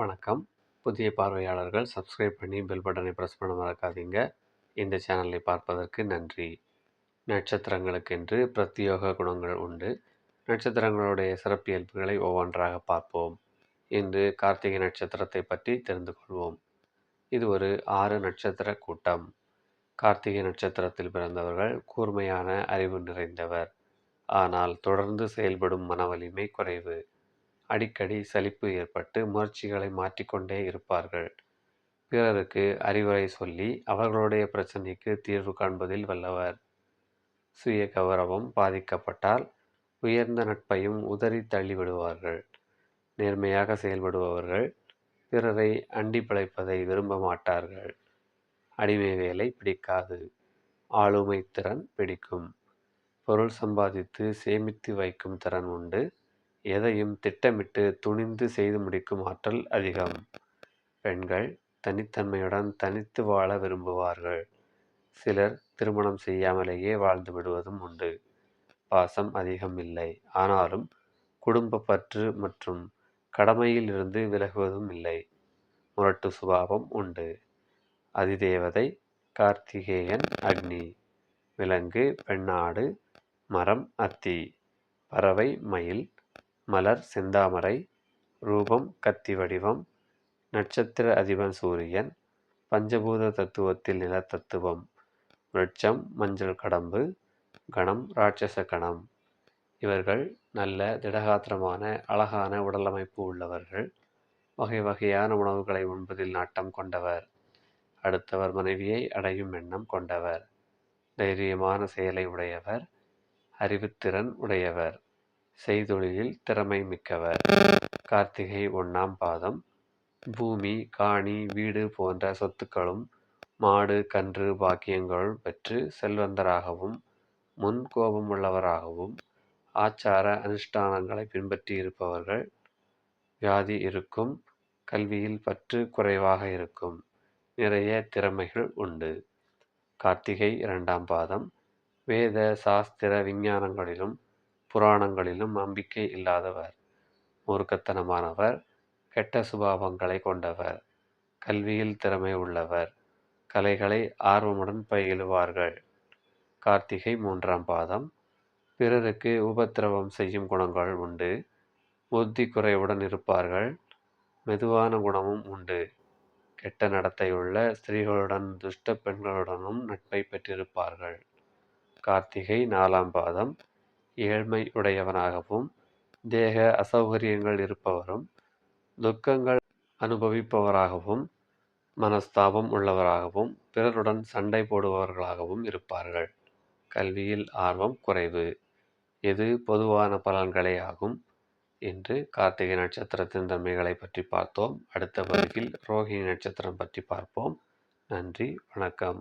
வணக்கம். புதிய பார்வையாளர்கள் சப்ஸ்கிரைப் பண்ணி பெல் பட்டனை ப்ரெஸ் பண்ண மறக்காதீங்க. இந்த சேனலை பார்ப்பதற்கு நன்றி. நட்சத்திரங்களுக்கென்று பிரத்யோக குணங்கள் உண்டு. நட்சத்திரங்களுடைய சிறப்பியல்புகளை ஒவ்வொன்றாக பார்ப்போம். இன்று கார்த்திகை நட்சத்திரத்தை பற்றி தெரிந்து கொள்வோம். இது ஒரு ஆறு நட்சத்திர கூட்டம். கார்த்திகை நட்சத்திரத்தில் பிறந்தவர்கள் கூர்மையான அறிவு நிறைந்தவர். ஆனால் தொடர்ந்து செயல்படும் மனவலிமை குறைவு. அடிக்கடி சலிப்பு ஏற்பட்டு முயற்சிகளை மாற்றிக்கொண்டே இருப்பார்கள். பிறருக்கு அறிவுரை சொல்லி அவர்களுடைய பிரச்சனைக்கு தீர்வு காண்பதில் வல்லவர். சுய கௌரவம் பாதிக்கப்பட்டால் உயர்ந்த நட்பையும் உதறி தள்ளிவிடுவார்கள். நேர்மையாக செயல்படுபவர்கள் பிறரை அண்டி பிழைப்பதை விரும்ப மாட்டார்கள். அடிமை வேலை பிடிக்காது. ஆளுமை திறன் பிடிக்கும். பொருள் சம்பாதித்து சேமித்து வைக்கும் திறன் உண்டு. எதையும் திட்டமிட்டு துணிந்து செய்து முடிக்கும் ஆற்றல் அதிகம். பெண்கள் தனித்தன்மையுடன் தனித்து வாழ விரும்புவார்கள். சிலர் திருமணம் செய்யாமலேயே வாழ்ந்து விடுவதும் உண்டு. பாசம் அதிகம் இல்லை. ஆனாலும் குடும்ப பற்று மற்றும் கடமையில் இருந்து விலகுவதும் இல்லை. முரட்டு சுபாவம் உண்டு. அதிதேவதை கார்த்திகேயன் அக்னி. விலங்கு பெண்ணாடு மரம் அத்தி. பறவை மயில் மலர் செந்தாமரை ரூபம் கத்தி வடிவம் நட்சத்திர அதிபன் சூரியன் பஞ்சபூத தத்துவத்தில் நிலத்தத்துவம் விருட்சம் மஞ்சள் கடம்பு கணம் ராட்சச கணம். இவர்கள் நல்ல திடகாத்திரமான அழகான உடலமைப்பு உள்ளவர்கள். வகை வகையான உணவுகளை உண்பதில் நாட்டம் கொண்டவர். அடுத்தவர் மனைவியை அடையும் எண்ணம் கொண்டவர். தைரியமான செயலை உடையவர். அறிவுத்திறன் உடையவர். செய்தொழிலில் திறமை மிக்கவர். கார்த்திகை ஒன்றாம் பாதம். பூமி காணி வீடு போன்ற சொத்துக்களும் மாடு கன்று பாக்கியங்கள் பெற்று செல்வந்தராகவும் முன் கோபம் உள்ளவராகவும் ஆச்சார அனுஷ்டானங்களை பின்பற்றி இருப்பவர்கள் வியாதி இருக்கும் கல்வியில் பற்று குறைவாக இருக்கும் நிறைய திறமைகள் உண்டு. கார்த்திகை இரண்டாம் பாதம். வேத சாஸ்திர விஞ்ஞானங்களிலும் புராணங்களிலும் நம்பிக்கை இல்லாதவர் மூர்க்கத்தனமானவர் கெட்ட சுபாவங்களை கொண்டவர் கல்வியில் திறமை உள்ளவர் கலைகளை ஆர்வமுடன் பயிலுவார்கள். கார்த்திகை மூன்றாம் பாதம். பிறருக்கு உபத்திரவம் செய்யும் குணங்கள் உண்டு. புத்தி குறைவுடன் இருப்பார்கள். மெதுவான குணமும் உண்டு. கெட்ட நடத்தையுள்ள ஸ்திரீகளுடன் துஷ்ட பெண்களுடனும் நட்பை பெற்றிருப்பார்கள். கார்த்திகை நாலாம் பாதம். ஏழ்மை உடையவனாகவும் தேக அசௌகரியங்கள் இருப்பவரும் துக்கங்கள் அனுபவிப்பவராகவும் மனஸ்தாபம் உள்ளவராகவும் பிறருடன் சண்டை போடுபவர்களாகவும் இருப்பார்கள். கல்வியில் ஆர்வம் குறைவு. எது பொதுவான பலன்களே ஆகும் இன்று கார்த்திகை நட்சத்திரத்தின் தன்மைகளை பற்றி பார்த்தோம். அடுத்த பதிவில் ரோஹிணி நட்சத்திரம் பற்றி பார்ப்போம். நன்றி வணக்கம்.